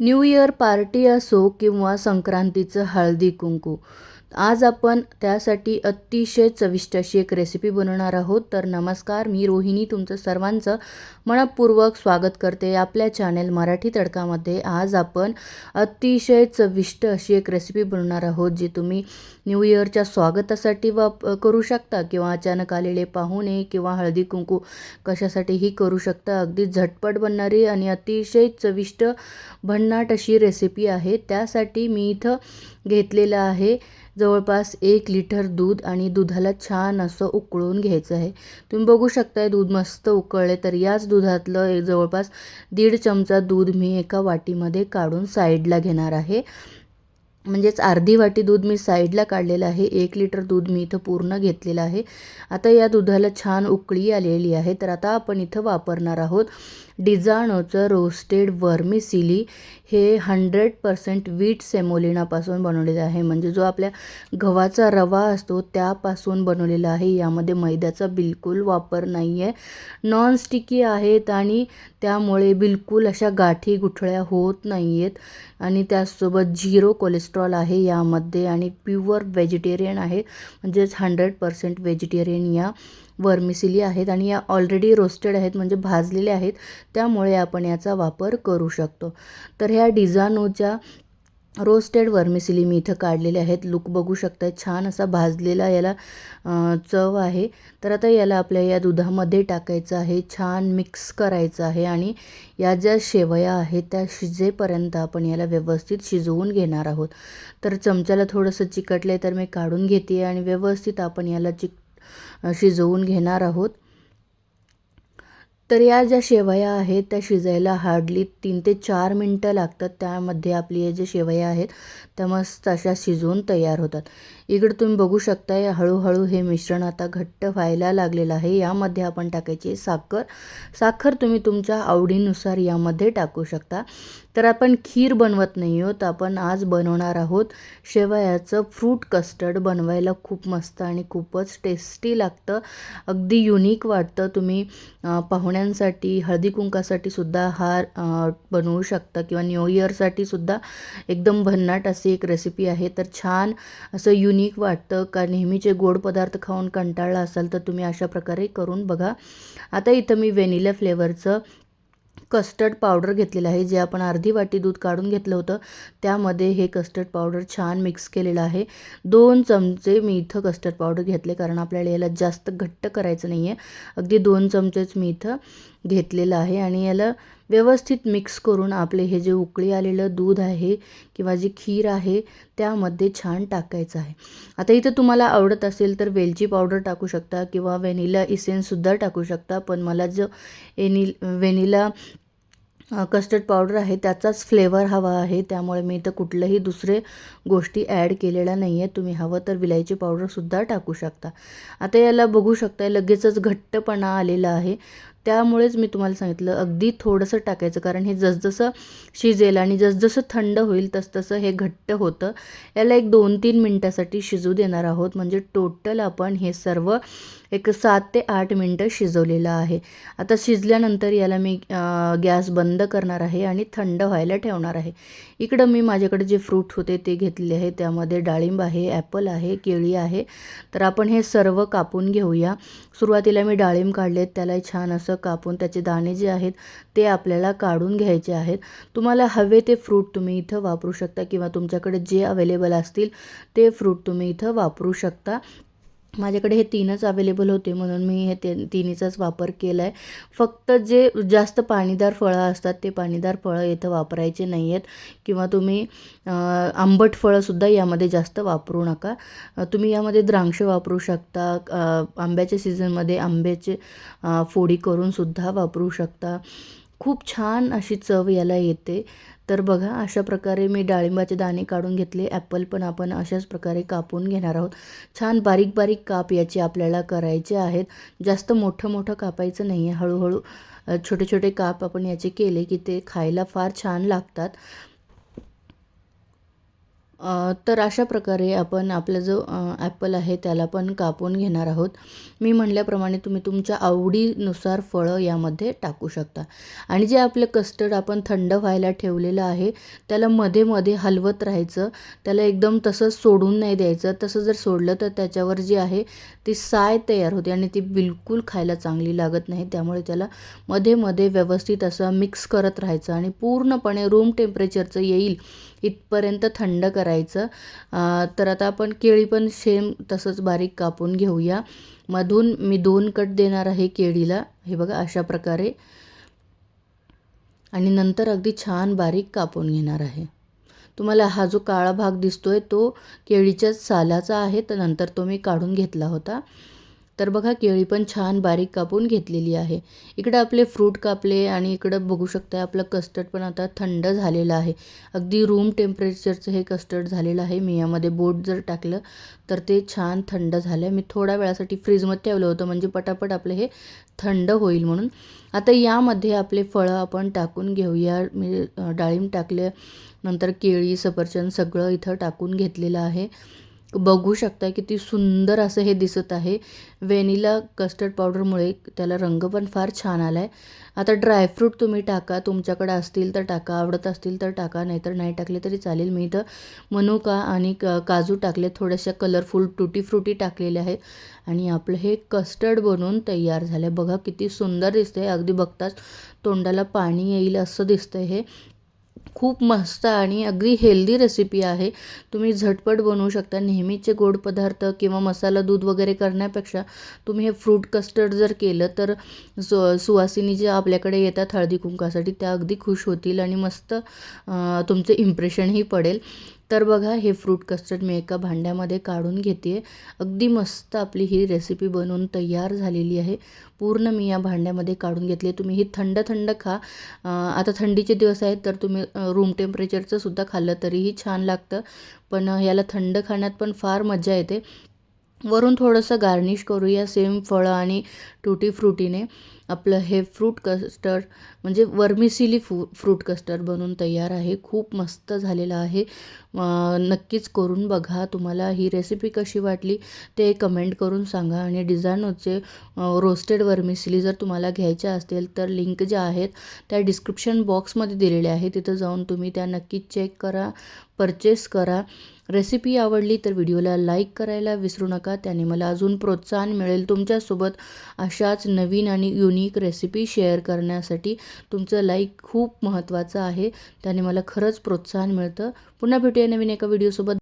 New year party असो किंवा संक्रांतीचं हळदी कुंकू. आज आपण त्यासाठी अतिशय चविष्ट अशी एक रेसिपी बनवणार आहोत. तर नमस्कार मी रोहिणी तुमचं सर्वांचं मनपूर्वक स्वागत करते आपल्या चॅनेल मराठी तडकामध्ये. आज आपण अतिशय चविष्ट अशी एक रेसिपी बनवणार आहोत जी तुम्ही न्यू इयरच्या स्वागतासाठी वाप करू शकता किंवा अचानक आलेले पाहुणे किंवा हळदी कुंकू कशासाठीही करू शकता. अगदी झटपट बनणारी आणि अतिशय चविष्ट भन्नाट अशी रेसिपी आहे. त्यासाठी मी इथं घेतलेलं आहे जवळपास एक लिटर दूध आणि दुधाला छान असं उकळून घ्यायचं आहे. तुम्ही बघू शकताय दूध मस्त उकळले तर याच दुधातलं एक जवळपास दीड चमचा दूध मी एका वाटीमध्ये काढून साईडला घेणार आहे. म्हणजेच अर्धी वाटी दूध मी साईडला काढलेलं आहे एक लिटर दूध मी इथं पूर्ण घेतलेलं आहे. आता या दुधाला छान उकळी आलेली आहे तर आता आपण इथं वापरणार आहोत डिझाणोचं रोस्टेड वर्मिसिली हे हंड्रेड पर्सेंट वीट सेमोलिनापासून बनवलेलं आहे. म्हणजे जो आपल्या गव्हाचा रवा असतो त्यापासून बनवलेला आहे. यामध्ये मैद्याचा बिलकुल वापर नाही आहे नॉनस्टिकी आहेत आणि त्यामुळे बिलकुल अशा गाठी गुठळ्या होत नाही आहेत आणि त्याचसोबत झिरो कोलेस्ट्रॉल आहे यामध्ये आणि प्युअर व्हेजिटेरियन आहे. म्हणजेच हंड्रेड पर्सेंट व्हेजिटेरियन या वर्मिसिली आहेत आणि या ऑलरेडी रोस्टेड आहेत म्हणजे भाजलेले आहेत त्यामुळे आपण याचा वापर करू शकतो. तर ह्या डिझानोच्या रोस्टेड वर्मिसिली मी इथं काढलेले आहेत. लुक बघू शकताय छान असा भाजलेला याला चव आहे. तर आता याला आपल्या या दुधामध्ये टाकायचं आहे छान मिक्स करायचं आहे आणि या ज्या शेवया आहेत त्या शिजेपर्यंत आपण याला व्यवस्थित शिजवून घेणार आहोत. तर चमच्याला थोडंसं चिकटलं आहे तर मी काढून घेते आणि व्यवस्थित आपण याला चिक शिजवून घेणार आहोत. तर या ज्या शेवया आहेत त्या शिजायला हार्डली तीन ते चार मिनटं लागतात. त्यामध्ये आपली हे जे शेवया आहेत त्या मस्त अशा शिजवून तयार होतात. इकडे तुम्ही बघू शकता हळूहळू हे मिश्रण आता घट्ट व्हायला लागलेलं आहे. यामध्ये आपण टाकायची साखर. साखर तुम्ही तुमच्या आवडीनुसार यामध्ये टाकू शकता. तर आपण खीर बनवत नाही आहोत. आपण आज बनवणार आहोत शेवयाचं फ्रूट कस्टर्ड. बनवायला खूप मस्त आणि खूपच टेस्टी लागतं. अगदी युनिक वाटतं. तुम्ही पाहुण्यांसाठी हळदी कुंकासाठी सुद्धा हार बनवू शकता किंवा न्यू इयरसाठी सुद्धा एकदम भन्नाट अशी एक रेसिपी आहे. तर छान असं युनिक वाटतं का? नेहमीचे गोड पदार्थ खाऊन कंटाळला असाल तर तुम्ही अशा प्रकारे करून बघा. आता इथं मी व्हेनिला फ्लेवरचं कस्टर्ड पावडर घेतलेलं आहे जे आपण अर्धी वाटी दूध काढून घेतलं होतं. त्यामध्ये हे कस्टर्ड पावडर छान मिक्स केलेलं आहे. दोन चमचे मी इथं कस्टर्ड पावडर घेतले कारण आपल्याला याला जास्त घट्ट करायचं नाही आहे अगदी दोन चमचेच मी इथं घेतलेलं आहे. आणि याला व्यवस्थित मिक्स करून आपले हे जे उकळी आलेलं दूध आहे किंवा जी खीर आहे त्यामध्ये छान टाकायचं आहे. आता इथं तुम्हाला आवडत असेल तर वेलची पावडर टाकू शकता किंवा व्हॅनिला इसेन्ससुद्धा टाकू शकता पण मला जो एनिल व्हॅनिला कस्टर्ड पावडर आहे त्याचाच फ्लेवर हवा आहे. त्यामुळे मी इथं कुठलंही दुसरे गोष्टी ॲड केलेल्या नाही आहे तुम्ही हवं तर विलायची पावडरसुद्धा टाकू शकता. आता याला बघू शकता लगेचच घट्टपणा आलेला आहे. त्यामुळेच मी तुम्हाला सांगितलं अगदी थोडंसं टाकायचं. कारण हे जसजसं शिजेल आणि जसजसं थंड होईल तसतसं हे घट्ट होतं. याला एक दोन तीन मिनटासाठी शिजू देणार आहोत. म्हणजे टोटल आपण हे सर्व एक सात ते आठ मिनटं शिजवलेलं आहे. आता शिजल्यानंतर याला मी गॅस बंद करणार आहे आणि थंड व्हायला ठेवणार आहे. इकडं मी माझ्याकडे जे फ्रूट होते ते घेतलेले आहे. त्यामध्ये डाळिंब आहे ॲपल आहे केळी आहे. तर आपण हे सर्व कापून घेऊया. सुरुवातीला मी डाळिंब काढलेत. त्याला छान असं कापून त्याचे दाणे जे आहेत ते आपल्याला काढून घ्यायचे आहेत. तुम्हाला हवे ते फ्रूट तुम्ही इथं वापरू शकता किंवा तुमच्याकडे जे अवेलेबल असतील ते फ्रूट तुम्ही इथं वापरू शकता. माझ्याकडे हे तीनच अवेलेबल होते म्हणून मी हे ते तिन्हीचाच वापर केला आहे फक्त जे जास्त पाणीदार फळं असतात ते पाणीदार फळं इथं वापरायचे नाही आहेत किंवा तुम्ही आंबट फळंसुद्धा यामध्ये जास्त वापरू नका. तुम्ही यामध्ये द्राक्ष वापरू शकता. आंब्याच्या सीझनमध्ये आंब्याचे फोडी करूनसुद्धा वापरू शकता. खूप छान अशी चव याला येते. तर बघा अशा प्रकारे मी डाळिंबाचे दाणे काढून घेतले. ॲपल पण आपण अशाच प्रकारे कापून घेणार आहोत. छान बारीक बारीक काप याचे आपल्याला करायचे आहेत. जास्त मोठं मोठं कापायचं नाही आहे हळूहळू छोटे छोटे काप आपण याचे केले की ते खायला फार छान लागतात. तर अशा प्रकारे आपण आपला जो ॲपल आहे त्याला पण कापून घेणार आहोत. मी म्हणल्याप्रमाणे तुम्ही तुमच्या आवडीनुसार फळं यामध्ये टाकू शकता. आणि जे आपलं कस्टर्ड आपण थंड व्हायला ठेवलेलं आहे त्याला मध्ये मध्ये हलवत राहायचं. त्याला एकदम तसंच सोडून नाही द्यायचं. तसं जर सोडलं तर त्याच्यावर जी आहे ती साय तयार होते आणि ती बिलकुल खायला चांगली लागत नाही. त्यामुळे त्याला मध्ये मध्ये व्यवस्थित असं मिक्स करत राहायचं आणि पूर्णपणे रूम टेम्परेचरचं येईल इथपर्यंत थंड करायचं. तर आता आपण केळी पण सेम तसंच बारीक कापून घेऊया. मधून मी दोन कट देणार आहे केळीला. हे बघा अशा प्रकारे. आणि नंतर अगदी छान बारीक कापून घेणार आहे. तुम्हाला हा जो काळा भाग दिसतोय तो केळीच्या सालाचा आहे. तर नंतर तो मी काढून घेतला होता. तर बघा केळी पण छान बारीक कापून घेतलेली आहे. इकडं आपले फ्रूट कापले आणि इकडं बघू शकता आपलं कस्टर्ड पण आता थंड झालेलं आहे. अगदी रूम टेम्परेचरचं हे कस्टर्ड झालेलं आहे. मी यामध्ये बोट जर टाकलं तर ते छान थंड झालं आहे मी थोड्या वेळासाठी फ्रीजमध्ये ठेवलं होतं म्हणजे पटापट आपलं हे थंड होईल म्हणून. आता यामध्ये आपले फळं आपण टाकून घेऊया. मी डाळिंब टाकले नंतर केळी सफरचंद सगळं इथं टाकून घेतलेलं आहे. बघू शकता किती सुंदर असं हे दिसत आहे. व्हॅनिला कस्टर्ड पावडरमुळे त्याला रंग पण फार छान आला आहे आता ड्रायफ्रूट तुम्ही टाका तुमच्याकडे असतील तर टाका आवडत असतील तर टाका नाहीतर नाही टाकले तरी चालेल. मी इथं मनुका आणि क काजू टाकले थोड्याशा कलरफुल टुटी फ्रुटी टाकलेल्या आहेत. आणि आपलं हे कस्टर्ड बनवून तयार झालं आहे बघा किती सुंदर दिसतंय. अगदी बघताच तोंडाला पाणी येईल असं दिसतंय हे. खूप मस्त आणि अगदी हेल्दी रेसिपी आहे. तुम्ही झटपट बनवू शकता. नेहमीचे गोड पदार्थ किंवा मसाला दूध वगैरे करण्यापेक्षा तुम्ही हे फ्रूट कस्टर्ड जर केलं तर सु सुवासिनी जे आपल्याकडे येतात हळदी कुंकासाठी त्या अगदी खुश होतील आणि मस्त तुमचे तुमचं इम्प्रेशनही पडेल. तर बघा हे फ्रूट कस्टर्ड मी एका भांड्यामध्ये काढून घेते. अगदी मस्त आपली ही रेसिपी बनवून तयार झालेली आहे. पूर्ण मी या भांड्यामध्ये काढून घेतली तुम्ही ही थंड थंड खा. आता थंडीचे दिवस आहेत तर तुम्ही रूम टेम्परेचरचं सुद्धा खाल्लं तरीही छान लागतं. पण याला थंड खाण्यात पण फार मजा येते. वरून थोडंसं गार्निश करूया सेम फळं आणि टुटी फ्रुटीने आपलं हे फ्रूट कस्टर्ड म्हणजे वर्मिसिली फू फ्रूट कस्टर्ड बनून तयार आहे. खूप मस्त झालेलं आहे. नक्कीच करून बघा. तुम्हाला ही रेसिपी कशी वाटली ते कमेंट करून सांगा. आणि डिझायनोचे रोस्टेड वर्मिसिली जर तुम्हाला घ्यायच्या असतील तर लिंक ज्या आहेत त्या डिस्क्रिप्शन बॉक्समध्ये दिलेल्या आहे तिथं जाऊन तुम्ही त्या नक्कीच चेक करा परचेस करा. रेसिपी आवडली तर व्हिडिओला लाईक करायला विसरू नका. त्याने मला अजून प्रोत्साहन मिळेल तुमच्यासोबत अशाच नवीन आणि युनिक रेसिपी शेअर करण्यासाठी तुमचं लाईक खूप महत्त्वाचं आहे. त्याने मला खरंच प्रोत्साहन मिळतं. पुन्हा भेटूया नवीन एका व्हिडिओसोबत